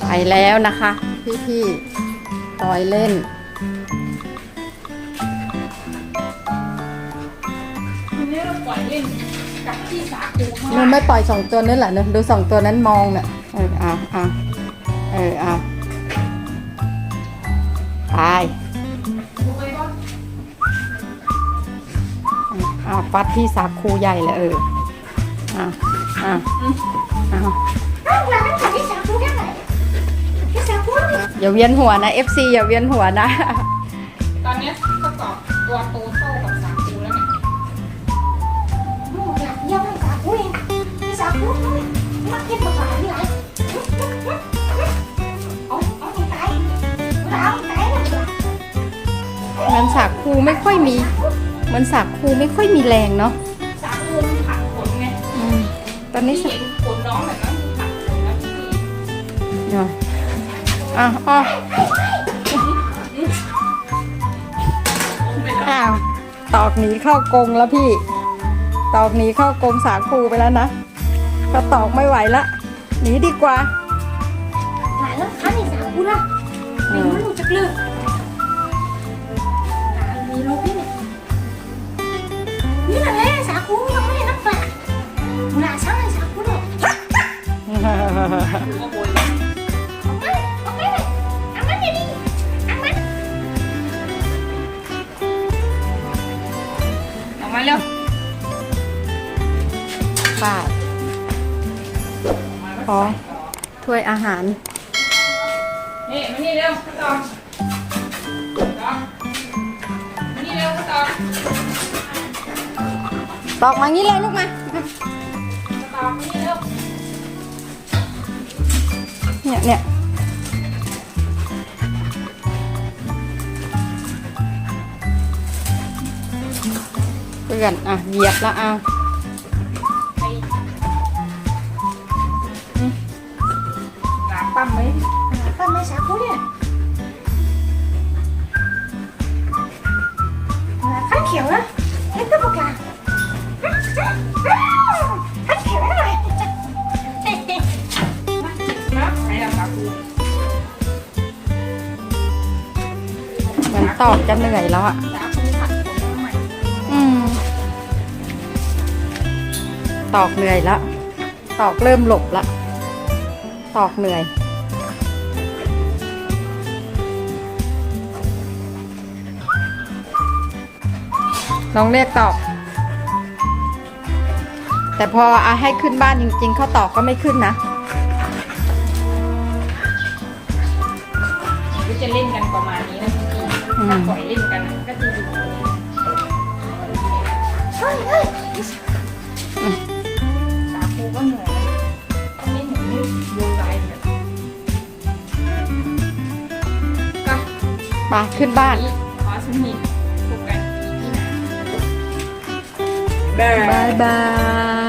ไปแล้วนะคะ พี่พี่ๆต่อยเล่นทีนี้เราปล่อยเล่นกับที่สาคูข้างมัล่านงไม่ปล่อยสองตัวนั่นแหละเนอะดูสองตัวนั้นมองเนี่ยเอออะอะเอออะไปดูไปว่าอะฟัดที่สาคูใหญ่เลยเอออะอะอะ อย่าเวียนหัวนะ FC อย่าเวียนหัวนะ ตอนนี้ยก็ตอบตัวโตเท่ากับสาคูแล้วเนี่ยลูกอยากเยี่ยมพี่สาวพูเองพี่สาวพูด้วยมาเก็บมาฝากที่ไหนเอาเอาไปตายเอาไปตายเลยมันสาคูไม่ค่อยมี มันสาคูไม่ค่อยมีแรงเนาะสาคูมันผักผลไงตอนนี้ที่สาเห็นผลน้องแบบนั้นผักผลแล้วพี่อะ อะอะอ้าวตอกหนีเข้ากรงแล้วพี่ ตอกหนีเข้ากรงสาคูไปแล้วนะก็ตอกไม่ไหวละหนีดีกว่าหลานแล้วคันพี่สาวพูดละไม่รู้ลูกจะเลิกหลานมีลูกนี่เนี่ยนี่แหละสาวพูดยังไม่ได้นับฝากหลานช่างให้สาวพูดเลยถือว่าโบยเอา เร็วป้าขอถ้วยอาหาร นี่มานี่เร็วข้าวตอกตอกมานี่เร็วข้าวตอกตอกมางี้เลยลูกมาข้าวตอกมานี่เร็วเนี่ยเนี่ย พื่อน อะ เหยียบละอะไปหลานปั้มไหมป้าไม่สาวพูเนี่ยขั้นเขียวนะเห็นตัวปากกาขั้นเขียวอะไรนะไหนล่ะสาคูเหมือนตอกจะเหนื่อยแล้วอะ ตอกเหนื่อยแล้วตอกเริ่มหลบละ ตอกเหนื่อยลองเรียกตอก แต่พอเอาให้ขึ้นบ้านจริงๆ เขาตอกก็ไม่ขึ้นนะก็จะเล่นกันประมาณนี้นะพี่อืมถ้าปล่อยเล่นกันก็จะอยู่ตรงนี้เฮ้ยเฮ้ย มาขึ้นบ้านนี่ขอสนิทพบกันที่ไหนบายบาย